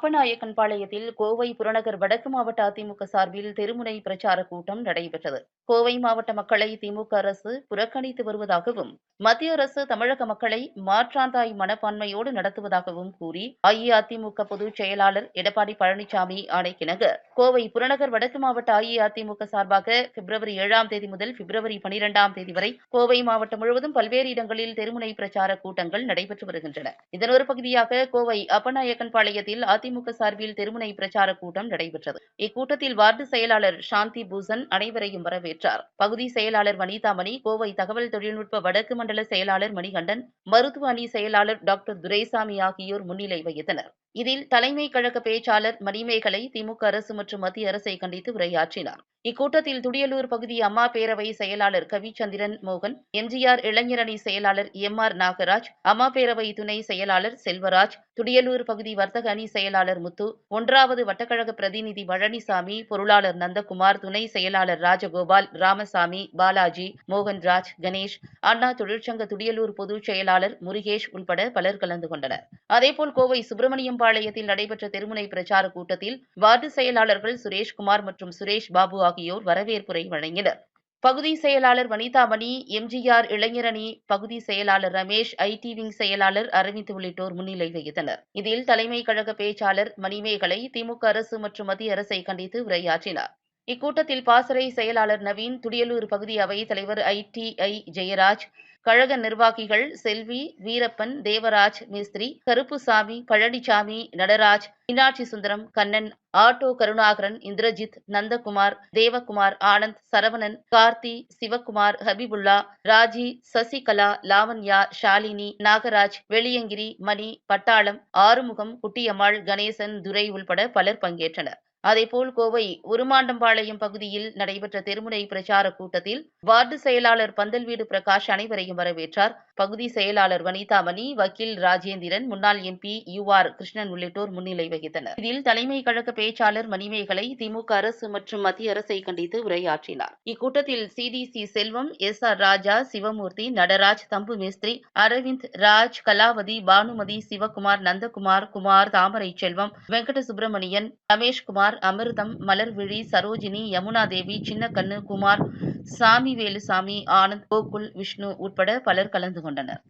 அப்பநாயக்கன்பாளையத்தில் கோவை புறநகர் வடக்கு மாவட்ட அதிமுக சார்பில் தெருமுனை பிரச்சார கூட்டம் நடைபெற்றது. கோவை மாவட்ட மக்களை திமுக அரசு புறக்கணித்து வருவதாகவும் மத்திய அரசு தமிழக மக்களை மாற்றாந்தாய் மனப்பான்மையோடு நடத்துவதாகவும் கூறி அஇஅதிமுக பொதுச் செயலாளர் எடப்பாடி பழனிசாமி ஆணைக்கிணங்க. கோவை புறநகர் வடக்கு மாவட்ட அஇஅதிமுக சார்பாக பிப்ரவரி ஏழாம் தேதி முதல் பிப்ரவரி பனிரெண்டாம் தேதி வரை கோவை மாவட்டம் முழுவதும் பல்வேறு இடங்களில் தெருமுனை பிரச்சார கூட்டங்கள் நடைபெற்று வருகின்றன. இதன் ஒரு பகுதியாக கோவை அப்பநாயக்கன்பாளையத்தில் அதிமுக சார்பில் தெருமுனை பிரச்சார கூட்டம் நடைபெற்றது. இக்கூட்டத்தில் வார்டு செயலாளர் சாந்தி பூசன் அனைவரையும் வரவேற்றார். பகுதி செயலாளர் வனிதாமணி கோவை தகவல் தொழில்நுட்ப வடக்கு மண்டல செயலாளர் மணிகண்டன் மருத்துவ அணி செயலாளர் டாக்டர் துரைசாமி ஆகியோர் முன்னிலை வகித்தனர். இதில் தலைமை கழக பேச்சாளர் மணிமேகலை திமுக அரசு மற்றும் மத்திய அரசை கண்டித்து உரையாற்றினார். இக்கூட்டத்தில் துடியலூர் பகுதி அம்மா பேரவை செயலாளர் கவிச்சந்திரன் மோகன் எம்ஜிஆர் இளைஞரணி செயலாளர் எம் ஆர் நாகராஜ் அம்மா பேரவை துணை செயலாளர் செல்வராஜ் துடியலூர் பகுதி வர்த்தக அணி செயலாளர் முத்து ஒன்றாவது வட்டக்கழக பிரதிநிதி பழனிசாமி பொருளாளர் நந்தகுமார் துணை செயலாளர் ராஜகோபால் ராமசாமி பாலாஜி மோகன்ராஜ் கணேஷ் அண்ணா தொழிற்சங்க துடியலூர் பொதுச் செயலாளர் முருகேஷ் உள்பட பலர் கலந்து கொண்டனர். அதேபோல் கோவை சுப்பிரமணியம் பாளையத்தில் நடைபெற்ற தெருமுனை பிரச்சார கூட்டத்தில் வார்டு செயலாளர்கள் சுரேஷ்குமார் மற்றும் சுரேஷ் பாபு ஆகியோர் வரவேற்புரை வழங்கினர். பகுதி செயலாளர் வனிதாமணி எம்ஜிஆர் இளைஞரணி பகுதி செயலாளர் ரமேஷ் ஐடி விங் செயலாளர் அரவிந்த் உள்ளிட்டோர் முன்னிலை வகித்தனர். இதில் தலைமை கழக பேச்சாளர் மணிமேகலை திமுக அரசு மற்றும் மத்திய அரசை கண்டித்து உரையாற்றினார். இக்கூட்டத்தில் பாசறை செயலாளர் நவீன் துடியலூர் பகுதி அவை தலைவர் ஐடிஐ ஜெயராஜ் கழக நிர்வாகிகள் செல்வி வீரப்பன் தேவராஜ் மிஸ்திரி கருப்புசாமி பழனிசாமி நடராஜ் மீனாட்சி சுந்தரம் கண்ணன் ஆட்டோ கருணாகரன் இந்திரஜித் நந்தகுமார் தேவகுமார் ஆனந்த் சரவணன் கார்த்தி சிவகுமார் ஹபிபுல்லா ராஜி சசிகலா லாவண்யா ஷாலினி நாகராஜ் வெளியங்கிரி மணி பட்டாளம் ஆறுமுகம் குட்டியம்மாள் கணேசன் துரை உள்பட பலர் பங்கேற்றனர். அதேபோல் கோவை உருமாண்டம்பாளையம் பகுதியில் நடைபெற்ற தெருமுனை பிரச்சார கூட்டத்தில் வார்டு செயலாளர் பந்தல்வீடு பிரகாஷ் அனைவரையும் வரவேற்றார். பகுதி செயலாளர் வனிதாமணி வக்கீல் ராஜேந்திரன் முன்னாள் எம்பி யு ஆர் கிருஷ்ணன் உள்ளிட்டோர் முன்னிலை வகித்தனர். இதில் தலைமை கழக பேச்சாளர் மணிமேகலை திமுக அரசு மற்றும் மத்திய அரசை கண்டித்து உரையாற்றினார். இக்கூட்டத்தில் CDC Selvam S R Raja Sivamoorthy Nataraj Thambu Mestri Aravind Raj Kalavathi Bhanumathi Sivakumar Nandakumar Kumar தாமரை செல்வம் வெங்கட சுப்பிரமணியன் ரமேஷ்குமார் அமிர்தம் மலர்விழி சரோஜினி யமுனா தேவி சின்னக்கண்ணு குமார் சாமி வேலுசாமி ஆனந்த் கோகுல் விஷ்ணு உட்பட பலர் கலந்து கொண்டனர்.